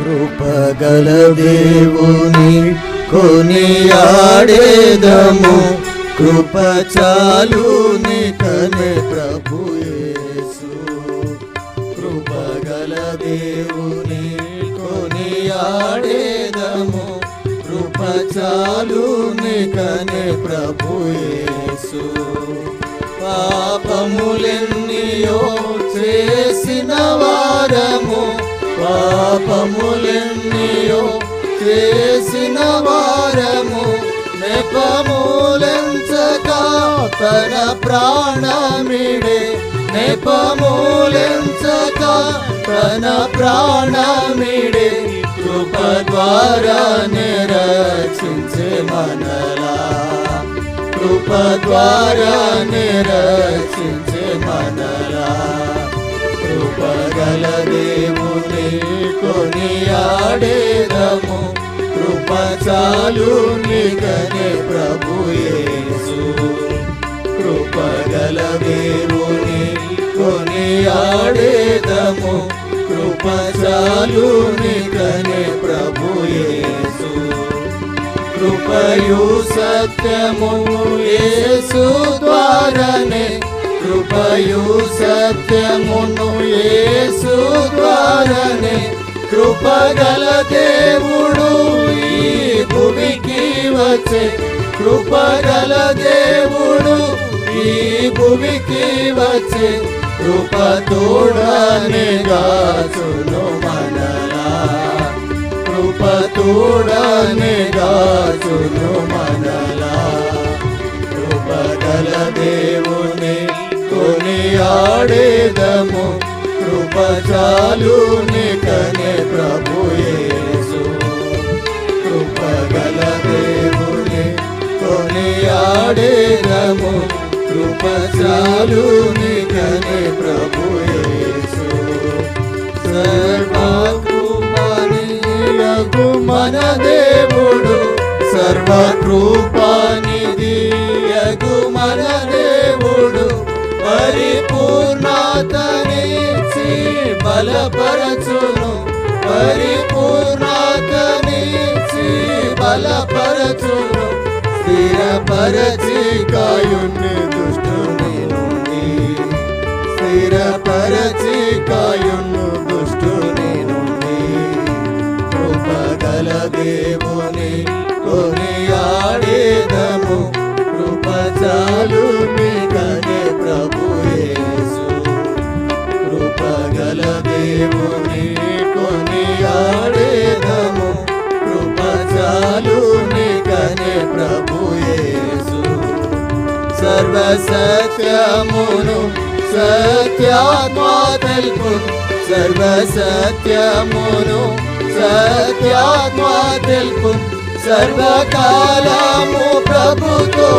కృపగల దేవుని కొనియాడేదము కృప చాలు నికనే ప్రభు యేసు. కృపగల దేవుని కొనియాడేదము కృప చాలు నికనే ప్రభు యేసు. పాపములెన్నియో చేసిన పాపములెన్నయో చేసిన వారము నెపములెంచక తన ప్రాణమిడే. నెపములెంచక తన ప్రాణమిడే. కృప ద్వారా నిరచించే మనలా. కృప ద్వారా నిరచించే మనలా. కృపగల దేవుని కొనియాడేదము. కృప చాలు నిగనే ప్రభు యేసు. కృపగల దేవుని కొనియాడేదము. కృప చాలు నిగనే ప్రభు కృపయు సత్యము యేసు ద్వారనే కృపయు సత్యమును యేసు ద్వారనే. కృపగల దేవుడు ఈ భూమికి వచ్చే. కృపగల దేవుడు ఈ భూమికి వచ్చే. కృప తోడనే గాచును మనలా. కృప తోడనే గాచును మనలా. చాలు నికనే ప్రభు కృపగల దేవుని కొనియాడేదము. కృప చాలు నికనే ప్రభు సర్వకృపణిలకు మన దేవుడు సర్వకృపానిధియగు మన దేవుడు పరిపూర్ణతని బలపరచును పరిపూర్ణతనిచ్చి బలపరచును. స్థిరపరచి కాయుణ్ణి దుష్టుని నుండి స్థిరపరచి సర్వసత్యమును సత్యాత్మా తెలుపు సర్వసత్యమును సత్యాత్మా తెలుపు సర్వకాలము ప్రభుతో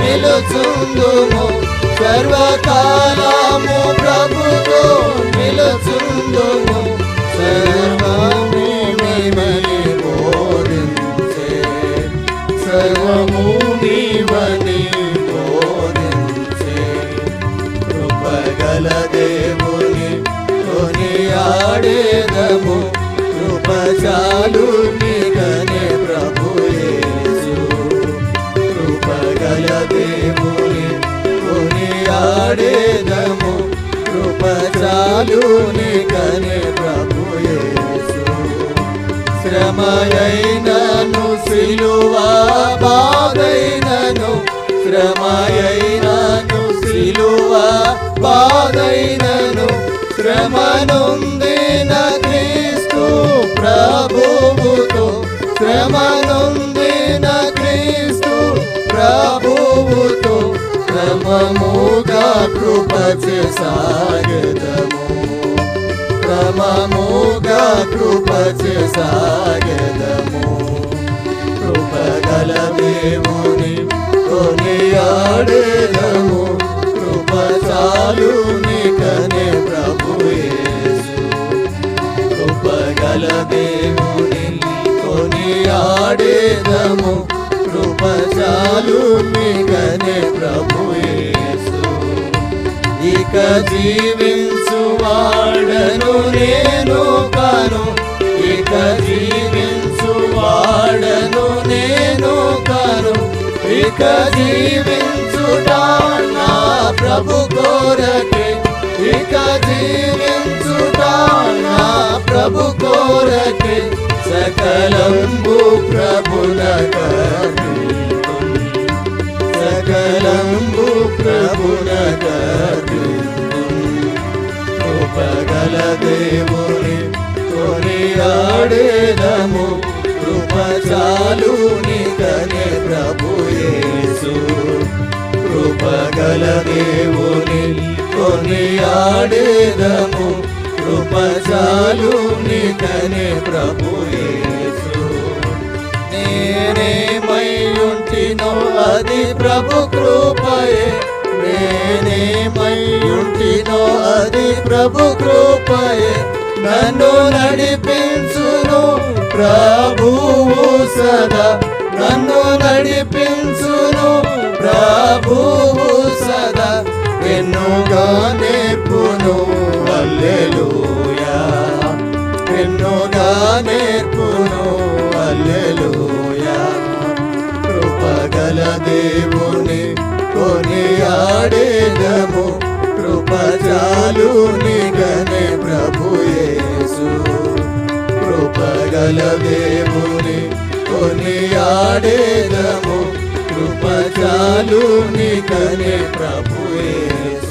నిలుచుందుము. సర్వకాలము ప్రభుతో నిలుచుందుము. చాలు నీకనే ప్రభు కృపగల దేవుని కొనియాడేదము. కృప చాలు నీకనే ప్రభు శ్రమయైనను సిలువ బాధైనను. శ్రమయైనను సిలువ బాధైనను. శ్రమనుంది క్రమముగా కృప సాగదము. క్రమముగా కృప సాగదము. కృపగల దేవుని కొనియాడేదము. కృప చాలు నికనే ప్రభు యేసు. కృపగల దేవుని కొనియాడేదము. కృప చాలు నికనే ప్రభుయే ఇక జీవించువాడను నేను కాను. ఇక జీవించువాడను నేను కాను. ఇక జీవించుడా నా ప్రభు కోరకే. ఇక జీవించుడా నా ప్రభు కోరకే. సకలంబు ప్రభునకా. కృపగల దేవుని కొనియాడేదము. కృప చాలు నికనే ప్రభు కృపగల దేవుని కొనియాడేదము. కృప చాలు నికనే ప్రభు యేసు. ఉంటినో అది ప్రభు కృపయే. నేనేమయ్యుంటినో అది ప్రభు కృపయే. నన్ను నడిపించును ప్రభువు సదా. నన్ను నడిపించును ప్రభువు సదా. ఎన్నుగా నేర్పును అల్లెలూయా ఎన్నుగా నేర్పును అల్లెలూయా కృపగల దేవుని కొనియాడేదము కృపచాలు నిగనే ప్రభుయేసు కృపగల దేవుని కొనియాడేదము కృపచాలు నిగనే ప్రభుయేసు